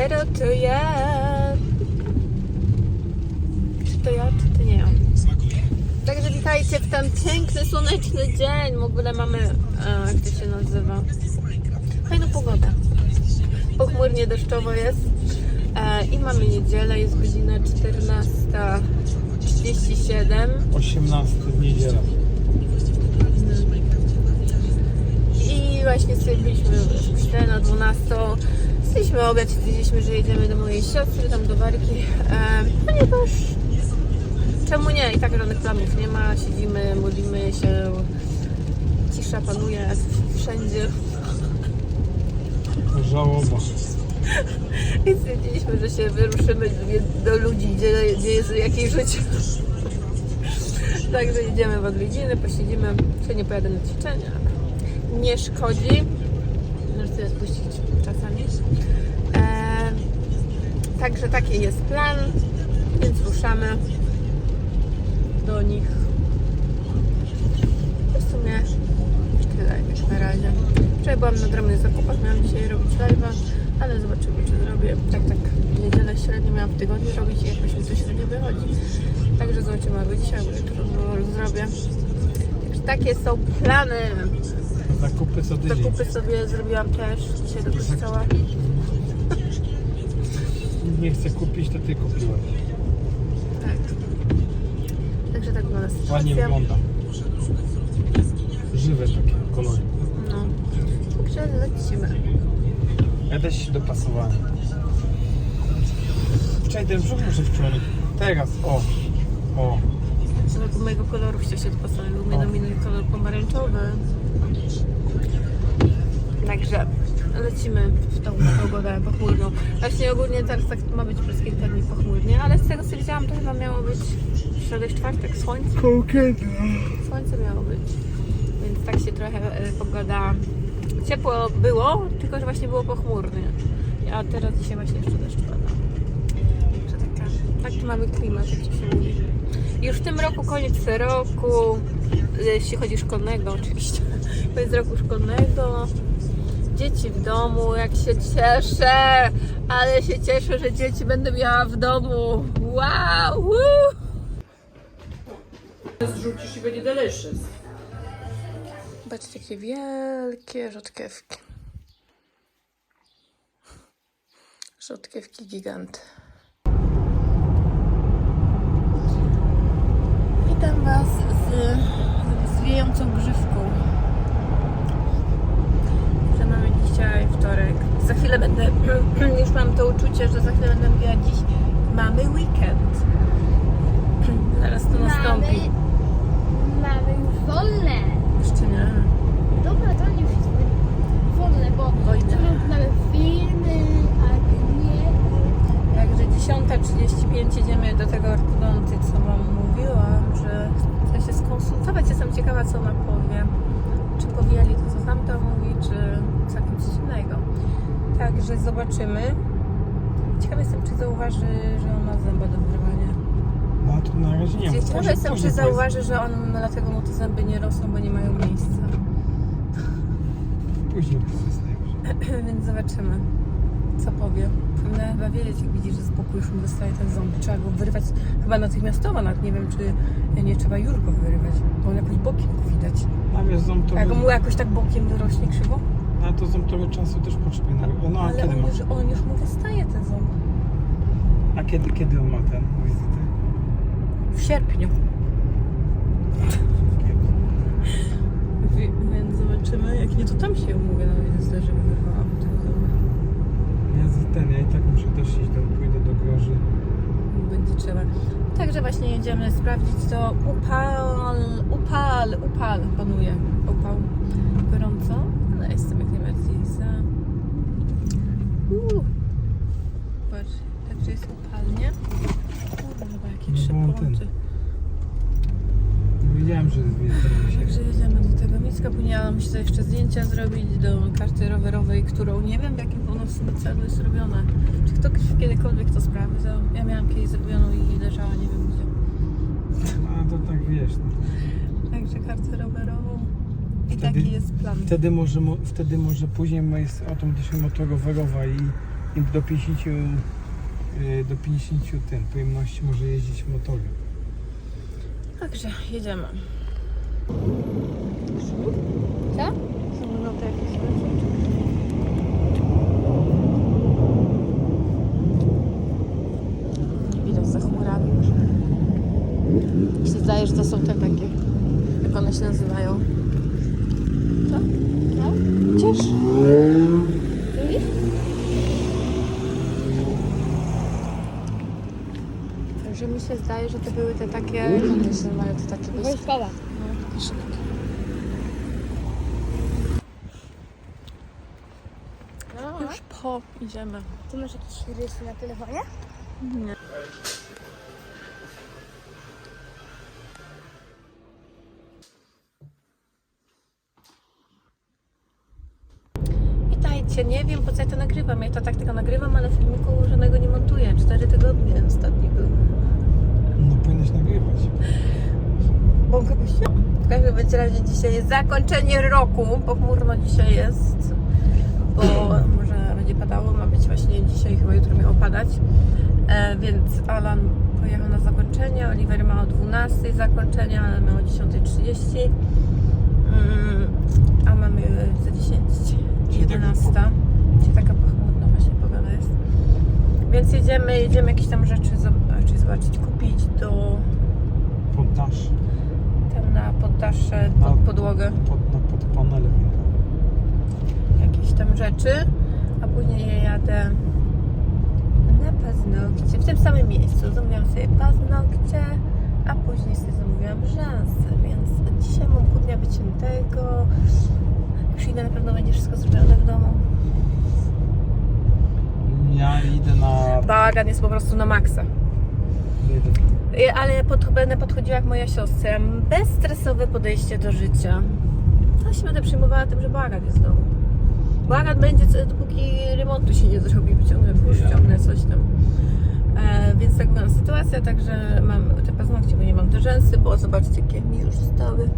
Pero to ja. Czy to ja, czy to nie ja? Także witajcie w ten piękny, słoneczny dzień. W ogóle mamy, e, jak to się nazywa? Fajną pogodę. Pochmurnie deszczowo jest. E, I mamy niedzielę, jest godzina 14.37. 18 w niedzielę. I właśnie sobie byliśmy w na 12. Jesteśmy obiad, stwierdziliśmy, że jedziemy do mojej siostry, tam do Warki, ponieważ czemu nie? I tak żadnych planów nie ma, siedzimy, modlimy się, cisza panuje wszędzie. Żałoba. I stwierdziliśmy, że się wyruszymy do, ludzi, gdzie, gdzie jest jakieś życie. Także idziemy w odwiedziny, posiedzimy. Dzisiaj pojadę na ćwiczenia. Nie szkodzi. Sobie spuścić czasami. E, także taki jest plan, więc ruszamy do nich. W sumie tyle jak na razie. Wczoraj byłam na drobnych zakupach, miałam dzisiaj robić live'a, ale zobaczymy czy zrobię. Tak, tak, niedzielę średnio miałam w tygodniu robić i jakoś mi to średnio wychodzi. Także zobaczymy albo dzisiaj, albo jutro zrobię. Także takie są plany. Zakupy co tydzień. Zakupy sobie zrobiłam też dzisiaj do kościoła. Nie chcę kupić, to ty kupiłaś. Tak. Także tak wygląda Ładnie sytuacja. wygląda. Żywe takie kolory. No. Także lecimy. Ja też się dopasowałem. Wczoraj ten brzuch muszę wczoraj. Teraz, o. O. Mojego koloru chciał się dopasować, bo mnie dominuje kolor pomarańczowy. Także lecimy w tą pogodę pochmurną. Właśnie ogólnie teraz tak ma być przez kilka dni pochmurnie, ale z tego co widziałam to chyba miało być i czwartek słońce. Słońce miało być. Więc tak się trochę e, pogoda ciepło było, tylko że właśnie było pochmurnie. A teraz dzisiaj właśnie jeszcze deszcz pada. Także taka, taki mamy klimat, jak się mówi. Już w tym roku koniec roku, e, jeśli chodzi szkolnego oczywiście. Koniec roku szkolnego. Dzieci w domu, jak się cieszę, ale się cieszę, że dzieci będę miała w domu. Wow! Woo! zrzucisz i będzie delicious. Zobaczcie, jakie wielkie rzodkiewki. Rzodkiewki gigant. Witam Was z, z wiejącą grzywką. Że mamy dzisiaj wtorek. Za chwilę będę, to uczucie, że za chwilę będę mówiła dziś mamy weekend. Zaraz to nastąpi. Mamy, już wolne. Jeszcze nie. Dobra, to nie wszystko. Wolne, bo Wojna. mamy filmy, a nie. Także 10.35 jedziemy do tego ortodonty, co Wam mówiłam, że chcę się skonsultować. Jestem ciekawa, co ona powie. Czy powieli to, co tamta mówi, czy całkiem coś innego. Także zobaczymy. Ciekawa jestem, czy zauważy, że on ma zęba do wyrwania. No to na razie nie. Ciekawa Później- jestem, czy później zauważy, że on dlatego mu te zęby nie rosną, bo nie mają miejsca. powiedz. Później powiedz. Więc zobaczymy, co powie. Powinna chyba wiedzieć, jak widzi, że z boku już mu dostaje ten ząb. Trzeba go wyrywać chyba natychmiastowo, nawet nie wiem, czy nie trzeba już go wyrywać, bo on jakoś bokiem go widać. A wiesz, ząb to... A jak mu jakoś tak bokiem wyrośnie krzywo? A to ząb trochę czasu też potrzebuje. na- No a Ale kiedy on ma? już, on już mu wystaje ten ząb. A kiedy, kiedy on ma ten wizytę? W sierpniu. Wie- Więc zobaczymy, jak nie, to tam się umówię na wizytę, żeby wyrwała mu ten ząb. Ja z ten, ja i tak muszę też iść, tam pójdę do garaży. będzie trzeba. Także właśnie jedziemy sprawdzić to. Upal, upal, upal panuje. Upał gorąco, ale jestem jak najbardziej za. Uuu. Patrz, także jest upalnie. Kurwa, jakie No trzy bo ten- punkty. Wiedziałem, że jest. Także jedziemy do tego miejsca. Powinienem muszę sobie jeszcze zdjęcia zrobić do karty rowerowej, którą nie wiem w jakim ona w sumie celu jest robiona. Czy ktoś kiedykolwiek to sprawdzał? Ja miałam kiedyś zrobioną i leżała nie wiem gdzie. A to tak wiesz. No. Także kartę rowerową. I Wtedy- taki jest plan. Wtedy może, mo- wtedy może później jest o tym gdzieś motorowerowa i i do 50 y, do 50 ten pojemności może jeździć motorem. Także jedziemy. Co? To jakieś Nie widać za chmurami. Mi się zdaje, że to są te takie, jak one się nazywają. Lubisz? Że mi się zdaje, że to były te takie, jak one się te takie. Wojskowa. No, szybkie. No. Już po idziemy. Ty masz jakieś rysy na telefonie? Nie. Witajcie, co ja to nagrywam. Ja to tak tylko nagrywam, ale filmiku żadnego nie montuję. Cztery tygodnie ostatni był. No powinnaś nagrywać. Bąka W każdym bądź razie dzisiaj jest zakończenie roku. Pochmurno dzisiaj jest, bo może będzie padało. Ma być właśnie dzisiaj, chyba jutro miało padać. E, więc Alan pojechał na zakończenie. Oliver ma o 12 zakończenie, ale ma o 10.30. Mm, a mamy za 10. Czyli taka 11. Czyli taka pochmurna właśnie pogoda jest. Więc jedziemy, jedziemy jakieś tam rzeczy zobaczyć, zobaczyć kupić do Poddasz. tam na poddasze, pod Na- podłogę, Pod, na pod panele jakieś tam rzeczy, a później ja jadę na paznokcie, w tym samym miejscu. Zamówiłam sobie paznokcie, a później sobie zamówiłam rzęsy, więc dzisiaj mam pół dnia wyciętego. Jak przyjdę, na pewno będzie wszystko zrobione w domu. Ja idę na... Bałagan jest po prostu na maksa. Jeden. Ale pod, będę podchodziła jak moja siostra. Bezstresowe podejście do życia. Ja się będę przejmowała tym, że bałagan jest w domu. Bałagan będzie, dopóki remontu się nie zrobi, wyciągnę Ja. ciągnę coś tam. E, więc tak wygląda sytuacja, także mam te paznokcie, bo nie mam te rzęsy, bo zobaczcie, jakie mi już zostały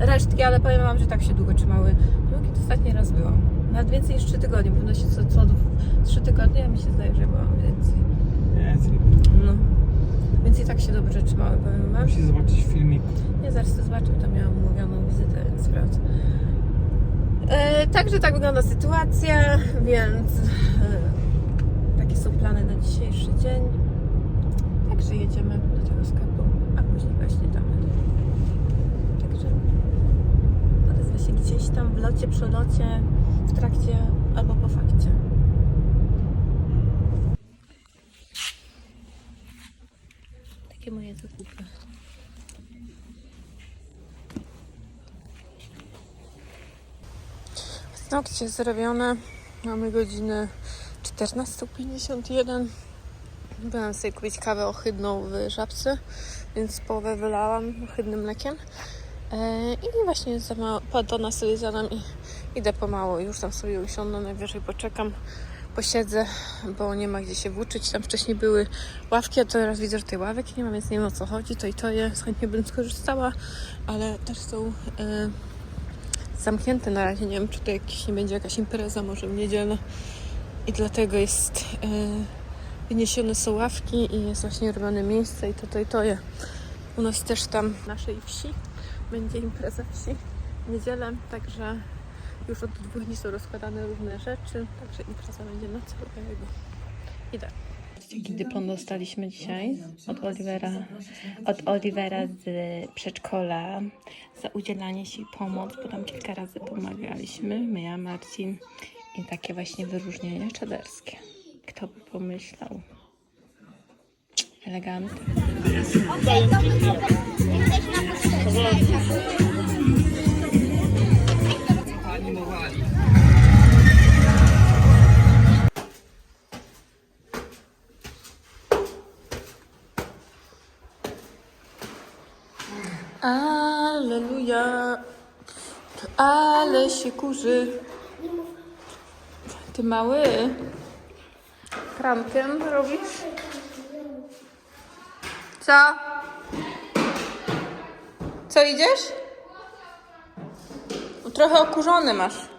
resztki, ale powiem Wam, że tak się długo trzymały. No, kiedy ostatni raz byłam. Nawet więcej niż 3 tygodnie, powinno się co, co 3 tygodnie, a mi się zdaje, że byłam więcej. Nie, No. Więc i tak się dobrze trzymały, powiem Wam. Musi zobaczyć filmik. Ja zaraz to zobaczę, to miałam umówioną wizytę, więc sprawdzę. E, także tak wygląda sytuacja, więc e, takie są plany na dzisiejszy dzień. Także jedziemy do tego sklepu, a później właśnie tam. Także odezwę się gdzieś tam w locie, przelocie, w trakcie albo po fakcie. Takie moje zakupy. Paznokcie zrobione. Mamy godzinę 14.51. Byłam sobie kupić kawę ohydną w żabce, więc połowę wylałam ohydnym mlekiem. E, I właśnie za mało, padona sobie zadam i idę pomału. Już tam sobie usiądę, najwyżej poczekam, posiedzę, bo nie ma gdzie się włóczyć. Tam wcześniej były ławki, a teraz widzę, że tej ławek nie ma, więc nie wiem o co chodzi. To i to jest, chętnie bym skorzystała, ale też są e, zamknięte na razie. Nie wiem, czy to jakiś, nie będzie jakaś impreza, może w niedzielę. I dlatego jest e, wyniesione są ławki i jest właśnie robione miejsce i to, to i to je. U nas też tam w naszej wsi będzie impreza wsi w niedzielę, także już od dwóch dni są rozkładane różne rzeczy, także impreza będzie na całego. Idę. Jaki dyplom dostaliśmy dzisiaj od Olivera, od Olivera z przedszkola za udzielanie się i pomoc, bo tam kilka razy pomagaliśmy, my, ja, Marcin i takie właśnie wyróżnienie czaderskie. Kto by pomyślał? Elegancko. Aleluja. Ale się kurzy. Ty mały. Prankiem robisz? Co? Co idziesz? Trochę okurzony masz.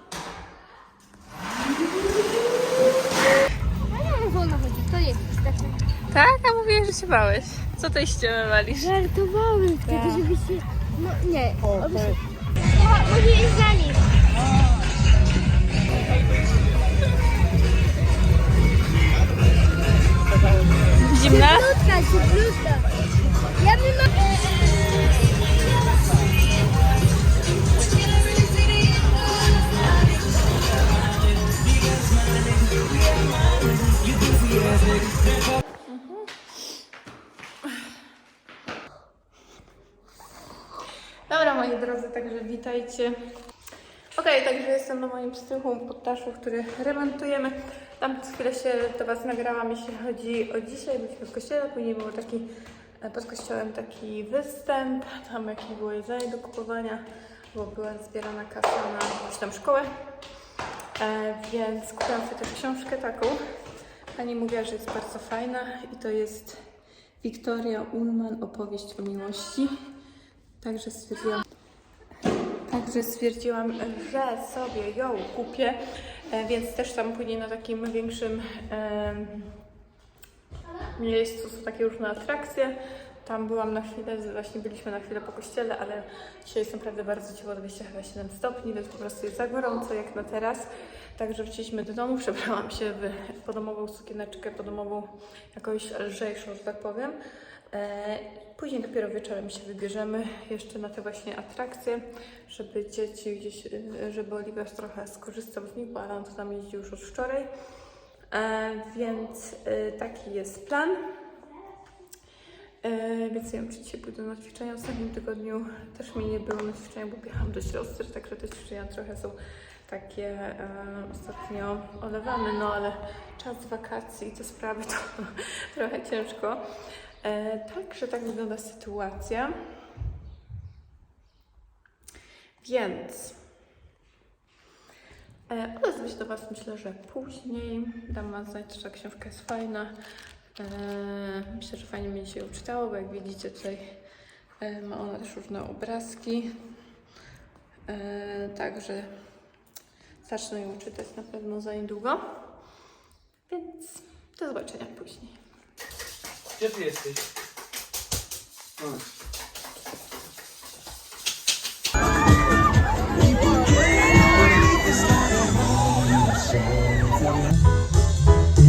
Tak? A mówiłeś, że się bałeś. Co tej ściemy walisz? Żartowałem tak. wtedy, żeby się... No nie, oby tak. się... Mówiłeś za. Zimna? Cieplutna, cieplutna. Ja bym... Dobra, moi drodzy, także witajcie. Okej, także jestem na moim strychu poddaszu, który remontujemy. Tam chwilę się do Was nagrałam, jeśli chodzi o dzisiaj. Byliśmy w kościele, później był taki e, pod kościołem taki występ, tam jakieś było jedzenie do kupowania, bo była zbierana kasa na jakąś tam szkołę. E, więc kupiłam sobie też książkę taką. Pani mówiła, że jest bardzo fajna i to jest Wiktoria Ullman, opowieść o miłości. Także stwierdziłam, Także stwierdziłam, że sobie ją kupię, e, więc też tam później na takim większym miejscu są takie różne atrakcje. Tam byłam na chwilę, właśnie byliśmy na chwilę po kościele, ale dzisiaj jest naprawdę bardzo ciepło, 27 stopni, więc po prostu jest za gorąco jak na teraz. Także wróciliśmy do domu, przebrałam się w podomową sukieneczkę, podomową jakąś lżejszą, że tak powiem. E, Później dopiero wieczorem się wybierzemy jeszcze na te właśnie atrakcje, żeby dzieci gdzieś, e, żeby Oliwia trochę skorzystał z nich, bo Alan to tam jeździ już od wczoraj. E, więc taki jest plan. E, więc nie wiem, czy dzisiaj pójdę na ćwiczenia. W ostatnim tygodniu też mi nie było na ćwiczenia, bo jechałam do siostry, także te ćwiczenia trochę są takie e, ostatnio olewane, no ale czas wakacji i te sprawy to trochę ciężko. E, także tak wygląda sytuacja. Więc odezwę się do Was myślę, że później. Dam Wam znać, czy ta książka jest fajna. E, myślę, że fajnie mi się ją czytało, bo jak widzicie tutaj e, ma ona też różne obrazki. E, także zacznę ją czytać na pewno za niedługo. Więc do zobaczenia później. Gdzie ty jesteś?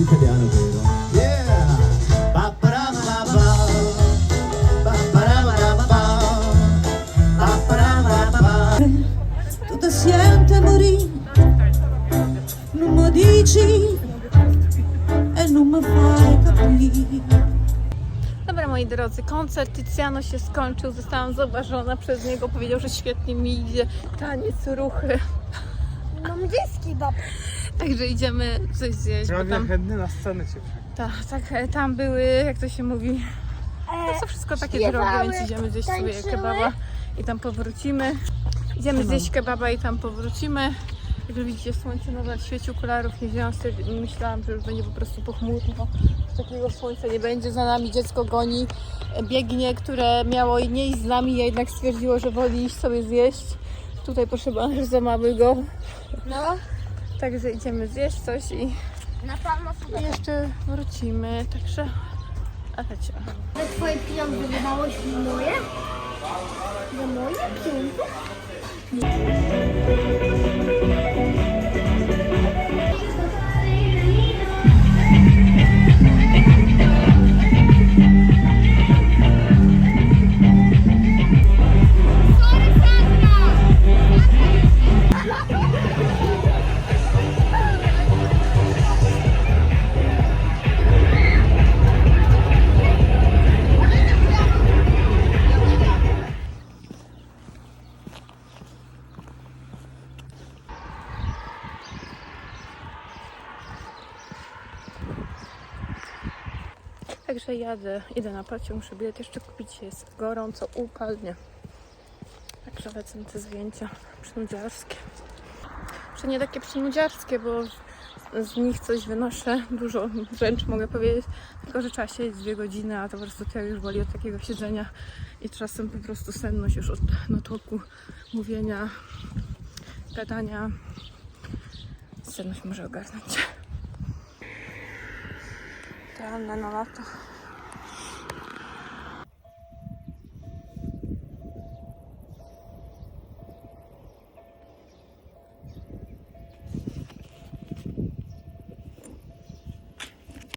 Italiano e. Dobra, moi drodzy, koncert Tiziano się skończył. Zostałam zauważona przez niego. Powiedział, że świetnie mi idzie taniec, ruchy. Mam dyski, bab. Także idziemy coś zjeść, bo Prawie tam, chętny na scenę cię ta, tak, e, tam były, jak to się mówi, no to wszystko takie śpiewały, drogie, więc idziemy zjeść sobie tańczyły. kebaba i tam powrócimy. Idziemy zjeść kebaba i tam powrócimy. Jak widzicie, słońce nadal świeci, okularów nie wzięłam sobie, myślałam, że już będzie po prostu pochmurno. Takiego słońca nie będzie, za nami dziecko goni, biegnie, które miało nie iść z nami, a jednak stwierdziło, że woli iść sobie zjeść. Tutaj proszę pana, że za mały go. No, Także idziemy zjeść coś i na i jeszcze wrócimy, także leciała. Że twoje pieniądze wydałeś w moje? Za moje pieniądze? Także jadę, idę na pociąg, muszę bilet jeszcze kupić, jest gorąco, upalnie. Także lecą te zdjęcia przynudziarskie. Że nie takie przynudziarskie, bo z nich coś wynoszę, dużo wręcz mogę powiedzieć, tylko że trzeba siedzieć dwie godziny, a to po prostu tył już boli od takiego siedzenia i czasem po prostu senność już od natłoku mówienia, gadania. Senność może ogarnąć. Idealne na lato.